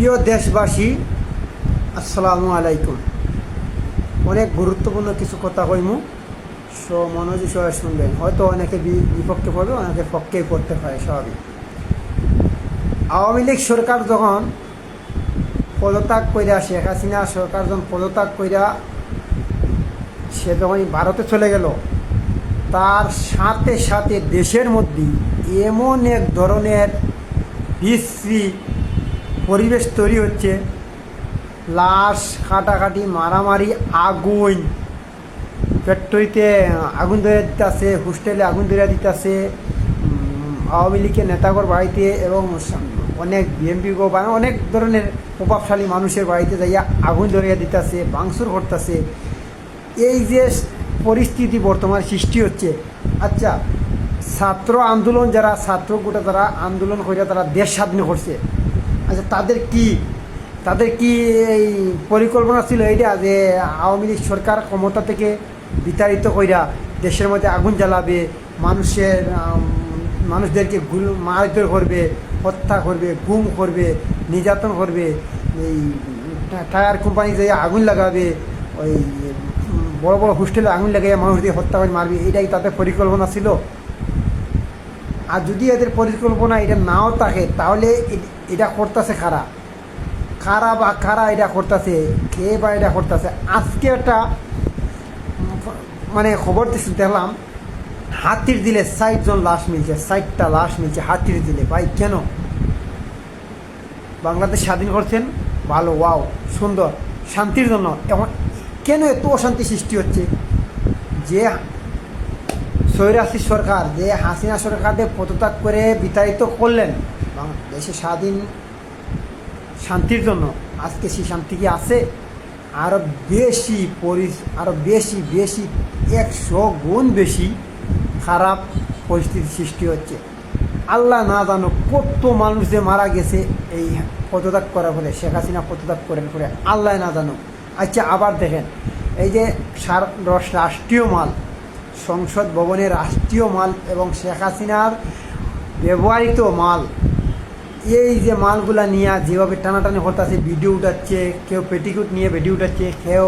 প্রিয় দেশবাসী, আসসালামু আলাইকুম। অনেক গুরুত্বপূর্ণ কিছু কথা কইমু। সো মনোযোগ সবাই শুনবেন। হয়তো অনেকে বিপক্ষে পড়বে, অনেকে পক্ষেই পড়তে পারে স্বাভাবিক। আওয়ামী লীগ সরকার যখন পদত্যাগ কইরা শেখ হাসিনা সরকার যখন পদত্যাগ কইরা সে যখন ভারতে চলে গেল, তার সাথে সাথে দেশের মধ্যে এমন এক ধরনের বিশ্রী পরিবেশ তৈরি হচ্ছে। লাশ, কাটাকাটি, মারামারি, আগুন। ফ্যাক্টরিতে আগুন ধরে দিতেছে, হোস্টেলে আগুন ধরে দিতেছে। আওয়ামী লীগের নেতাগর বাড়িতে এবং অনেক বিএমপি গো বা অনেক ধরনের প্রভাবশালী মানুষের বাড়িতে যাইয়া আগুন ধরিয়া দিতেছে বাংসুর করতেছে। এই যে পরিস্থিতি বর্তমান সৃষ্টি হচ্ছে। আচ্ছা ছাত্র আন্দোলন যারা ছাত্র গোটা তারা আন্দোলন করে তারা দেশ স্বাধীন করছে। আচ্ছা তাদের কি তাদের কি এই পরিকল্পনা ছিল এইটা যে আওয়ামী লীগ সরকার ক্ষমতা থেকে বিতাড়িত কইরা দেশের মধ্যে আগুন জ্বালাবে, মানুষের মানুষদেরকে গুল- মারধর করবে, হত্যা করবে, গুম করবে, নির্যাতন করবে, এই টায়ার কোম্পানি যে আগুন লাগাবে, ওই বড় বড় হোস্টেলে আগুন লাগাইয়া মানুষদের হত্যা করে মারবে, এটাই তাদের পরিকল্পনা ছিল? আর যদি এদের পরিকল্পনা এটা নাও থাকে, তাহলে এটা করতেছে খারা খারা বা খারা এটা করতেছে? কে বা এটা করতেছে? আজকে একটা মানে খবর দেখলাম, হাতির দিলে জন লাশ মিলছে ষাটটা লাশ মিলছে হাতির দিলে। ভাই, কেন? বাংলাদেশ স্বাধীন করছেন? ভালো, ওয়াও, সুন্দর, শান্তির জন্য। এখন কেন এত অশান্তি সৃষ্টি হচ্ছে? যে স্বৈরাশি সরকার, যে হাসিনা সরকারকে পদত্যাগ করে বিতাড়িত করলেন দেশে স্বাধীন শান্তির জন্য, আজকে সেই শান্তি কি আছে? আরও বেশি পরি আরও বেশি বেশি, একশো গুণ বেশি খারাপ পরিস্থিতি সৃষ্টি হচ্ছে। আল্লাহ না জানো কত মানুষ যে মারা গেছে এই পদত্যাগ করার ফলে, শেখ হাসিনা পদত্যাগ করেন পরে আল্লাহ না জানো আচ্ছা আবার দেখেন, এই যে সার রাষ্ট্রীয় মাল সংসদ ভবনে রাষ্ট্রীয় মাল এবং শেখ হাসিনার ব্যবহৃত মাল। এই যে মালগুলা নিয়ে যেভাবে টানাটানি হতাছে ভিডিও উঠাচ্ছে, কেউ পেটিকুট নিয়ে ভিডিও উঠাচ্ছে, কেউ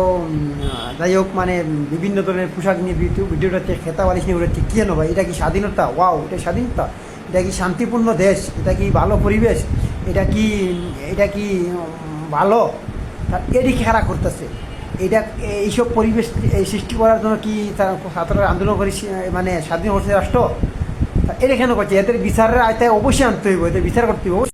যাই হোক মানে বিভিন্ন ধরনের পোশাক নিয়ে ভিডিও ভিডিও উঠাচ্ছে খেতা বালিশ নিয়ে উঠাচ্ছে কেন ভাই, এটা কি স্বাধীনতা? ওয়াও, এটা স্বাধীনতা। এটা কি শান্তিপূর্ণ দেশ? এটা কি ভালো পরিবেশ? এটা কি এটা কি ভালো? এটি খেলা করতেছে। এটা এইসব পরিবেশ সৃষ্টি করার জন্য কি তারা ছাত্ররা আন্দোলন করে মানে স্বাধীন হচ্ছে রাষ্ট্র? এটা কেন করছে? এদের বিচারের আয়তায় অবশ্যই আনতে হইব, এদের বিচার করতে হইব।